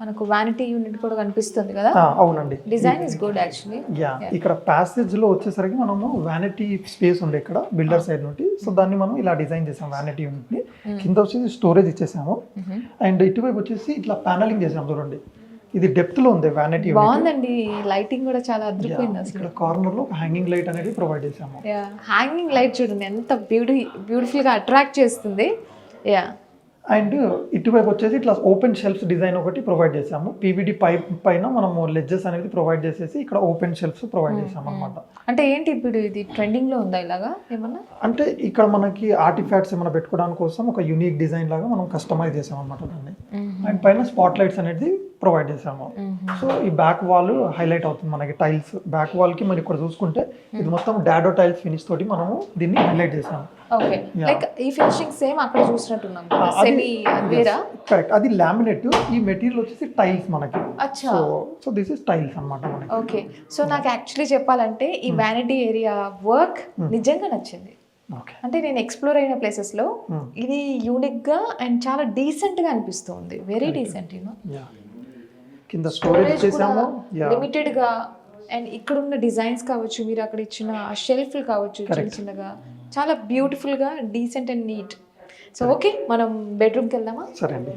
మనకు vanity unit కూడా కనిపిస్తుంది కదా? అవునండి. Design is good actually yeah ఇక్కడ ప్యాసేజ్లో వచ్చేసరికి మనము వ్యానిటీ స్పేస్ ఉండే ఇక్కడ బిల్డర్ సైడ్ నుండి. సో దాన్ని మనం ఇలా డిజైన్ చేసాం వ్యానిటీ యూనిట్ని. కింద వచ్చేసి స్టోరేజ్ ఇచ్చేసాము. అండ్ ఇటువైపు వచ్చేసి ఇట్లా ప్యానలింగ్ చేసాం చూడండి. ఇది డెప్త్లో ఉంది యూనిట్ బాగుందండి. లైటింగ్ కూడా చాలా అదిరిపోయింది ఇక్కడ కార్నర్లో హ్యాంగింగ్ లైట్ అనేది ప్రొవైడ్ చేసాము. హ్యాంగింగ్ లైట్ చూడండి ఎంత బ్యూటీ బ్యూటిఫుల్గా అట్రాక్ట్ చేస్తుంది. యా అండ్ ఇటువైపు వచ్చేసి ఇట్లా ఓపెన్ షెల్ఫ్స్ డిజైన్ ఒకటి ప్రొవైడ్ చేసాము పీవీడి పైప్ పైన మనము లెడ్జెస్ అనేది ప్రొవైడ్ చేసేసి ఇక్కడ ఓపెన్ షెల్ఫ్స్ ప్రొవైడ్ చేసాం అనమాట అంటే ఏంటి ఇప్పుడు ఇది ట్రెండింగ్లో ఉందా ఇలాగా ఏమన్నా? అంటే ఇక్కడ మనకి ఆర్టిఫాక్ట్స్ ఏమైనా పెట్టుకోవడానికి కోసం ఒక యూనిక్ డిజైన్ లాగా మనం కస్టమైజ్ చేసాం అనమాట దాన్ని అండ్ పైన స్పాట్ లైట్స్ అనేది ప్రొవైడ్ చేసాము సో ఈ బ్యాక్ వాల్ హైలైట్ అవుతుంది మనకి టైల్స్ బ్యాక్ వాల్కి మనం ఇక్కడ చూసుకుంటే ఇది మొత్తం డాడో టైల్స్ ఫినిష్ తోటి మనము దీన్ని హైలైట్ చేసాము ఓకే. లైక్ ఈ ఫినిషింగ్ సేమ్ అక్కడ చూసినట్టున్నాం అది- కరెక్ట్ లామినేట్ ఈ మెటీరియల్ వచ్చేసి టైల్స్ మనకి. So so this is tiles అన్నమాట మనకి. ఓకే. సో నాకు యాక్చువల్లీ చెప్పాలంటే ఈ వ్యానిటీ ఏరియా వర్క్ నిజంగా నచ్చింది. అంటే నేను ఎక్స్ప్లోర్ అయిన places లో ఇది యూనిక్గా అండ్ చాలా డీసెంట్గా అనిపిస్తుంది వెరీ డీసెంట్ యూనో కింద స్టోరేజ్ చేసాము యా లిమిటెడ్గా అండ్ ఇక్కడ ఉన్న డిజైన్స్ కావచ్చు మీరు అక్కడ ఇచ్చిన షెల్ఫ్లు కావచ్చు చిన్న చిన్నగా చాలా బ్యూటిఫుల్గా decent and neat so okay మనం బెడ్రూమ్కి వెళ్దామా? సరే అండి.